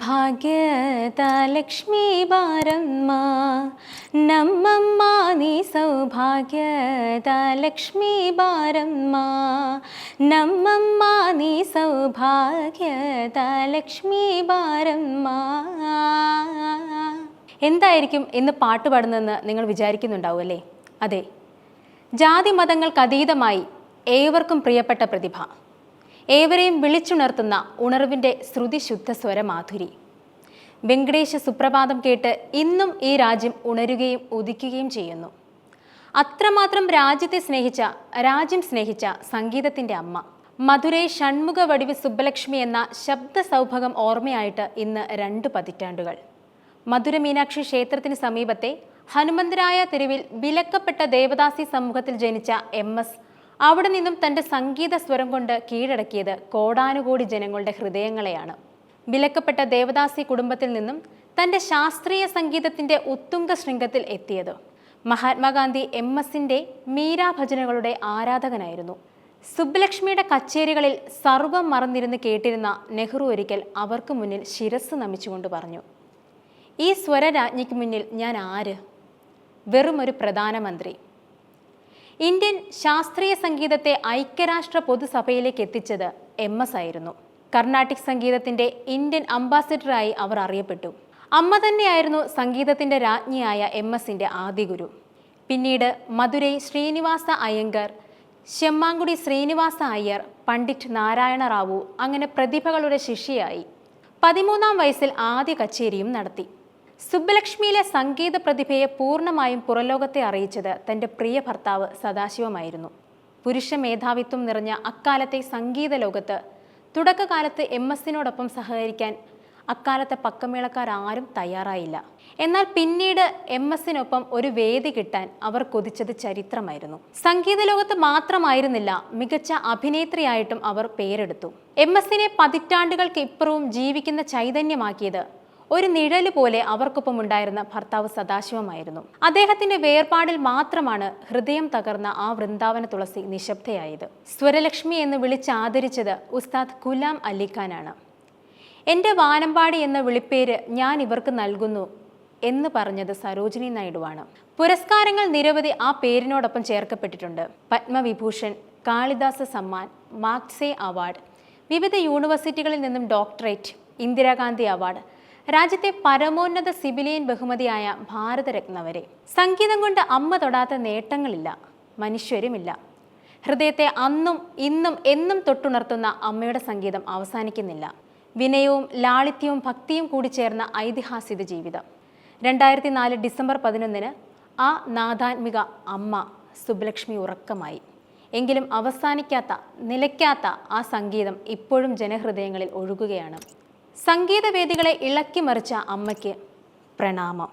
ಭಾಗ್ಯದ ಬಾರಮ್ಮ ನಮ್ಮಮ್ಮ ನೀ ಸೌಭಾಗ್ಯದ ಲಕ್ಷ್ಮೀ ಬಾರಮ್ಮ ನಮ್ಮಮ್ಮ ನೀ സൗഭാഗ്യത ലക്ഷ്മി ബാരമ്മ എന്തായിരിക്കും ഇന്ന് പാട്ട് പാടുന്നതെന്ന് നിങ്ങൾ വിചാരിക്കുന്നുണ്ടാവും അല്ലേ അതെ ജാതി മതങ്ങൾക്ക് അതീതമായി ഏവർക്കും പ്രിയപ്പെട്ട പ്രതിഭ ഏവരെയും വിളിച്ചുണർത്തുന്ന ഉണർവിന്റെ ശ്രുതിശുദ്ധ സ്വരമാധുരി വെങ്കടേശ സുപ്രഭാതം കേട്ട് ഇന്നും ഈ രാജ്യം ഉണരുകയും ഉദിക്കുകയും ചെയ്യുന്നു. അത്രമാത്രം രാജ്യത്തെ സ്നേഹിച്ച രാജ്യം സ്നേഹിച്ച സംഗീതത്തിന്റെ അമ്മ. മധുരൈ ഷൺമുഖ വടിവ് സുബ്ബലക്ഷ്മി എന്ന ശബ്ദ സൗഭകം ഓർമ്മയായിട്ട് ഇന്ന് രണ്ട് പതിറ്റാണ്ടുകൾ. മധുര മീനാക്ഷി ക്ഷേത്രത്തിന് സമീപത്തെ ഹനുമന്തരായ തെരുവിൽ വിലക്കപ്പെട്ട ദേവദാസി സമൂഹത്തിൽ ജനിച്ച എം എസ് അവിടെ നിന്നും തന്റെ സംഗീത സ്വരം കൊണ്ട് കീഴടക്കിയത് കോടാനുകോടി ജനങ്ങളുടെ ഹൃദയങ്ങളെയാണ്. വിലക്കപ്പെട്ട ദേവദാസി കുടുംബത്തിൽ നിന്നും തന്റെ ശാസ്ത്രീയ സംഗീതത്തിന്റെ ഉത്തുംഗ ശൃംഗത്തിൽ എത്തിയത്. മഹാത്മാഗാന്ധി എം എസിന്റെ മീരാഭജനകളുടെ ആരാധകനായിരുന്നു. സുബ്ബലക്ഷ്മിയുടെ കച്ചേരികളിൽ സർവം മറന്നിരുന്ന് കേട്ടിരുന്ന നെഹ്റു ഒരിക്കൽ അവർക്ക് മുന്നിൽ ശിരസ് നമിച്ചുകൊണ്ട് പറഞ്ഞു ഈ സ്വരരാജ്ഞിക്ക് മുന്നിൽ ഞാൻ ആര്? വെറുമൊരു പ്രധാനമന്ത്രി. ഇന്ത്യൻ ശാസ്ത്രീയ സംഗീതത്തെ ഐക്യരാഷ്ട്ര പൊതുസഭയിലേക്ക് എത്തിച്ചത് എം എസ് ആയിരുന്നു. കർണാട്ടിക് സംഗീതത്തിന്റെ ഇന്ത്യൻ അംബാസിഡറായി അവർ അറിയപ്പെട്ടു. അമ്മ തന്നെയായിരുന്നു സംഗീതത്തിന്റെ രാജ്ഞിയായ എം എസിന്റെ ആദ്യ ഗുരു. പിന്നീട് മധുരൈ ശ്രീനിവാസ അയ്യങ്കർ ശെമ്മാങ്കുടി ശ്രീനിവാസ അയ്യർ പണ്ഡിറ്റ് നാരായണ റാവു അങ്ങനെ പ്രതിഭകളുടെ ശിഷ്യയായി. പതിമൂന്നാം വയസ്സിൽ ആദ്യ കച്ചേരിയും നടത്തി. സുബ്ബലക്ഷ്മിയിലെ സംഗീത പ്രതിഭയെ പൂർണമായും പുറലോകത്തെ അറിയിച്ചത് തന്റെ പ്രിയ ഭർത്താവ് സദാശിവമായിരുന്നു. പുരുഷ മേധാവിത്വം നിറഞ്ഞ അക്കാലത്തെ സംഗീത ലോകത്ത് തുടക്കകാലത്ത് എം എസിനോടൊപ്പം സഹകരിക്കാൻ അക്കാലത്തെ പക്കമേളക്കാർ ആരും തയ്യാറായില്ല. എന്നാൽ പിന്നീട് എം എസിനൊപ്പം ഒരു വേദി കിട്ടാൻ അവർ കൊതിച്ചത് ചരിത്രമായിരുന്നു. സംഗീത ലോകത്ത് മാത്രമായിരുന്നില്ല മികച്ച അഭിനേത്രിയായിട്ടും അവർ പേരെടുത്തു. എം എസിനെ പതിറ്റാണ്ടുകൾക്ക് ഇപ്പുറവും ജീവിക്കുന്ന ചൈതന്യമാക്കിയത് ഒരു നിഴൽ പോലെ അവർക്കൊപ്പം ഉണ്ടായിരുന്ന ഭർത്താവ് സദാശിവമായിരുന്നു. അദ്ദേഹത്തിന്റെ വേർപാടിൽ മാത്രമാണ് ഹൃദയം തകർന്ന ആ വൃന്ദാവന തുളസി നിശബ്ദയായത്. സ്വരലക്ഷ്മി എന്ന് വിളിച്ചാദരിച്ചത് ഉസ്താദ് ഗുലാം അലിഖാനാണ് എന്റെ വാനമ്പാടി എന്ന വിളിപ്പേര് ഞാൻ ഇവർക്ക് നൽകുന്നു എന്ന് പറഞ്ഞത് സരോജിനി നായിഡുവാണ്. പുരസ്കാരങ്ങൾ നിരവധി ആ പേരിനോടൊപ്പം ചേർക്കപ്പെട്ടിട്ടുണ്ട്. പത്മവിഭൂഷൺ കാളിദാസ സമ്മാൻ മാക്സേ അവാർഡ് വിവിധ യൂണിവേഴ്സിറ്റികളിൽ നിന്നും ഡോക്ടറേറ്റ് ഇന്ദിരാഗാന്ധി അവാർഡ് രാജ്യത്തെ പരമോന്നത സിവിലിയൻ ബഹുമതിയായ ഭാരതരത്ന വരെ സംഗീതം കൊണ്ട് അമ്മ തൊടാത്ത നേട്ടങ്ങളില്ല മനുഷ്യരുമില്ല. ഹൃദയത്തെ അന്നും ഇന്നും എന്നും തൊട്ടുണർത്തുന്ന അമ്മയുടെ സംഗീതം അവസാനിക്കുന്നില്ല. വിനയവും ലാളിത്യവും ഭക്തിയും കൂടി ചേർന്ന ഐതിഹാസിക ജീവിതം. രണ്ടായിരത്തി നാല് ഡിസംബർ പതിനൊന്നിന് ആ നാഥാത്മിക അമ്മ സുബ്ലക്ഷ്മി ഉറക്കമായി. എങ്കിലും അവസാനിക്കാത്ത നിലയ്ക്കാത്ത ആ സംഗീതം ഇപ്പോഴും ജനഹൃദയങ്ങളിൽ ഒഴുകുകയാണ്. സംഗീതവേദികളെ ഇളക്കിമറിച്ച അമ്മയ്ക്ക് പ്രണാമം.